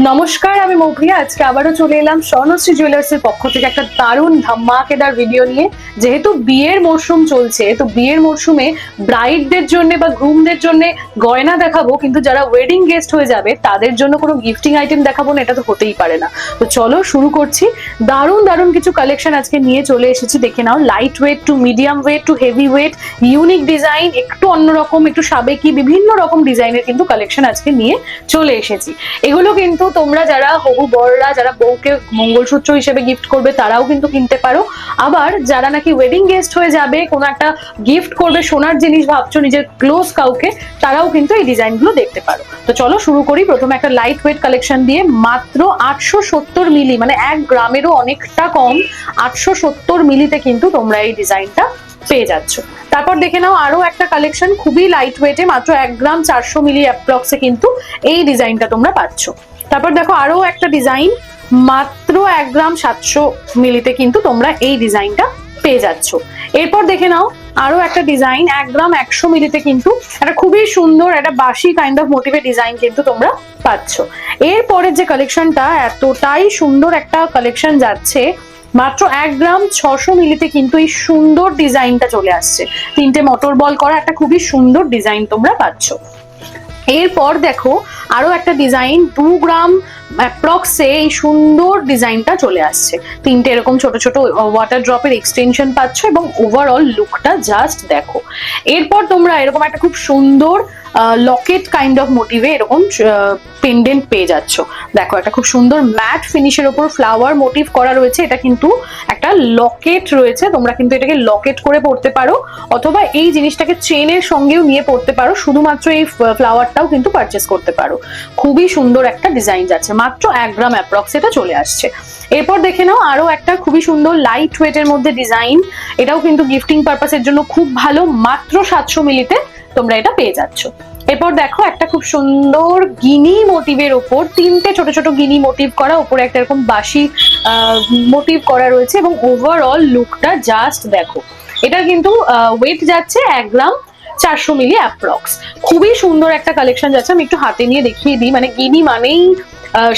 নমস্কার, আমি মৌপ্রিয়া। আজকে আবারও চলে এলাম স্বর্ণশ্রী জুয়েলার্স এর পক্ষ থেকে একটা দারুণ ধামাকেদার ভিডিও নিয়ে। যেহেতু বিয়ের মরশুম চলছে, তো বিয়ের মরশুমে ব্রাইডদের জন্য বা গ্রুমদের জন্য গয়না দেখাবো, কিন্তু যারা ওয়েডিং গেস্ট হয়ে যাবে, তাদের জন্য কোনো গিফটিং আইটেম দেখাবো না, এটা তো হতেই পারে না। তো চলো শুরু করছি। দারুণ দারুণ কিছু কালেকশন আজকে নিয়ে চলে এসেছি, দেখে নাও। Light weight to medium weight to heavy weight unique design একটু অন্যরকম, একটু সাবেকি, বিভিন্ন রকম ডিজাইনের কিন্তু কালেকশন আজকে নিয়ে চলে এসেছি। এগুলো কিন্তু তোমরা যারা হবু বড়রা যারা বউকে মঙ্গলসূত্র হিসেবে গিফট করবে, তারাও কিন্তু কিনতে পারো। আবার যারা নাকি ওয়েডিং গেস্ট হয়ে যাবে, কোনো একটা গিফট করবে, সোনার জিনিস ভাবছ, নিজের ক্লোজ কাউকে, তারাও কিন্তু এই ডিজাইনগুলো দেখতে পারো। তো চলো শুরু করি, প্রথমে একটা লাইট ওয়েট কালেকশন দিয়ে, মাত্র আটশো সত্তর মিলি মানে এক গ্রামেরও অনেকটা কম, আটশো সত্তর মিলিতে কিন্তু তোমরা এই ডিজাইনটা পেয়ে যাচ্ছ। তারপর দেখে নাও আরও একটা কালেকশন খুবই লাইট ওয়েটে মাত্র এক গ্রাম চারশো মিলি অ্যাপ্রক্সে কিন্তু এই ডিজাইনটা তোমরা পাচ্ছ। তারপর দেখো আরও একটা ডিজাইন মাত্র এক গ্রাম সাতশো মিলিতে কিন্তু তোমরা এই ডিজাইনটা পেয়ে যাচ্ছ। এরপর দেখে নাও, আরও একটা ডিজাইন এক গ্রাম একশো মিলিতে কিন্তু একটা খুবই সুন্দর, একটা বাসি কাইন্ড অফ মোটিভের ডিজাইন কিন্তু তোমরা পাচ্ছ। এরপরের যে কালেকশনটা এতটাই সুন্দর একটা কালেকশন যাচ্ছে, মাত্র এক গ্রাম ছশো মিলিতে কিন্তু এই সুন্দর ডিজাইনটা চলে আসছে। তিনটে মোটর বল করা একটা খুবই সুন্দর ডিজাইন তোমরা পাচ্ছ। এরপর দেখো আরও একটা ডিজাইন দু গ্রাম অ্যাপ্রক্সে এই সুন্দর ডিজাইনটা চলে আসছে। তিনটে এরকম ছোট ছোট ওয়াটার ড্রপের এক্সটেনশন পাচ্ছ এবং ওভারঅল লুকটা জাস্ট দেখো। এরপর তোমরা এরকম একটা খুব সুন্দর লকেট কাইন্ড অফ মোটিভে এরকম পেন্ডেন্ট পেয়ে যাচ্ছ। দেখো, একটা খুব সুন্দর ম্যাট ফিনিশের ওপর ফ্লাওয়ার মোটিভ করা রয়েছে। এটা কিন্তু একটা লকেট রয়েছে। তোমরা কিন্তু এটাকে লকেট করে পড়তে পারো, অথবা এই জিনিসটাকে চেনের সঙ্গেও নিয়ে পড়তে পারো। শুধুমাত্র এই ফ্লাওয়ারটাও কিন্তু পারচেস করতে পারো। খুবই সুন্দর একটা ডিজাইন যাচ্ছে। মাত্র এক গ্রাম অ্যাপ্রক্স এটা চলে আসছে। এরপর দেখে নাও আরও একটা খুবই সুন্দর লাইট ওয়েটের মধ্যে ডিজাইন এটাও কিন্তু গিফটিং পারপাসের জন্য খুব ভালো। মাত্র সাতশো মিলিতে তোমরা এটা পেয়ে যাচ্ছ। এরপর দেখো একটা খুব সুন্দর গিনি মোটিভের ওপর তিনটে ছোট ছোট গিনি মোটিভ করা, উপরে একটা এরকম বাসি মোটিভ করা রয়েছে এবং ওভারঅল লুকটা জাস্ট দেখো। এটা কিন্তু ওয়েট যাচ্ছে এক গ্রাম চারশো মিলি অ্যাপ্রক্স খুবই সুন্দর একটা কালেকশন যাচ্ছে, আমি একটু হাতে নিয়ে দেখিয়ে দিই। মানে গিনি মানেই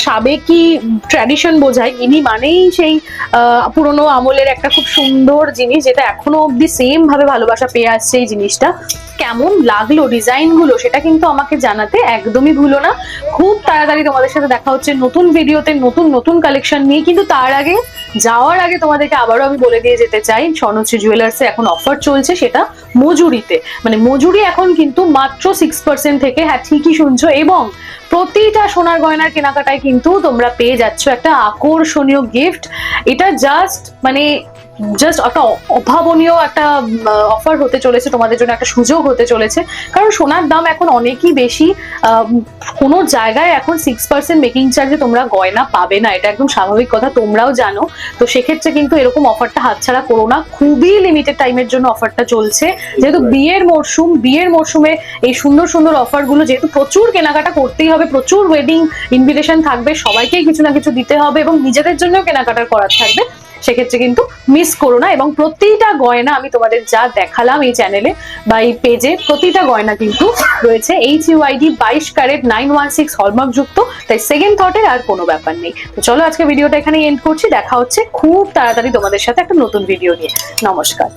সাবেকি ট্র্যাডিশন বোঝায়। গিনি মানেই সেই পুরোনো আমলের একটা খুব সুন্দর জিনিস, যেটা এখনও অব্দি সেম ভাবে ভালোবাসা পেয়ে আসছে এই জিনিসটা। কেমন লাগল ডিজাইনগুলো সেটা কিন্তু আমাকে জানাতে একদমই ভুলো না। খুব তাড়াতাড়ি তোমাদের সাথে দেখা হচ্ছে নতুন ভিডিওতে, নতুন নতুন কালেকশন নিয়ে। কিন্তু তার আগে, যাওয়ার আগে তোমাদেরকে আবারও আমি বলে দিয়ে যেতে চাই, স্বর্ণশ্রী জুয়েলার্সে এখন অফার চলছে সেটা মজুরিতে। মানে মজুরি এখন কিন্তু মাত্র সিক্স পার্সেন্ট থেকে হ্যাঁ ঠিকই শুনছো, এবং প্রতিটা সোনার গয়নার কেনাকাটায় কিন্তু তোমরা পেয়ে যাচ্ছ একটা আকর্ষণীয় গিফট এটা জাস্ট মানে জাস্ট একটা অভাবনীয় একটা অফার হতে চলেছে তোমাদের জন্য একটা সুযোগ হতে চলেছে। কারণ সোনার দাম এখন অনেকই বেশি কোনো জায়গায় এখন সিক্স পার্সেন্ট মেকিং চার্জে তোমরা গয়না পাবে না এটা একদম স্বাভাবিক কথা তোমরাও জানো। তো সেক্ষেত্রে কিন্তু এরকম অফারটা হাতছাড়া করো না খুবই লিমিটেড টাইমের জন্য অফারটা চলছে। যেহেতু বিয়ের মরশুম বিয়ের মরশুমে এই সুন্দর সুন্দর অফারগুলো যেহেতু প্রচুর কেনাকাটা করতেই হবে প্রচুর ওয়েডিং ইনভিটেশন থাকবে সবাইকেই কিছু না কিছু দিতে হবে এবং নিজেদের জন্য কেনাকাটা করার থাকবে। সেক্ষেত্রে কিন্তু মিস করো না এবং প্রতিটা গয়না আমি তোমাদের যা দেখালাম এই চ্যানেলে বা এই পেজে প্রতিটা গয়না কিন্তু রয়েছে। এইচ ইউআইডি বাইশ carat nine one six hallmark যুক্ত। তাই সেকেন্ড থটের আর কোনো ব্যাপার নেই। তো চলো আজকে ভিডিওটা এখানে এন্ড করছি। দেখা হচ্ছে খুব তাড়াতাড়ি তোমাদের সাথে একটা নতুন ভিডিও নিয়ে। নমস্কার।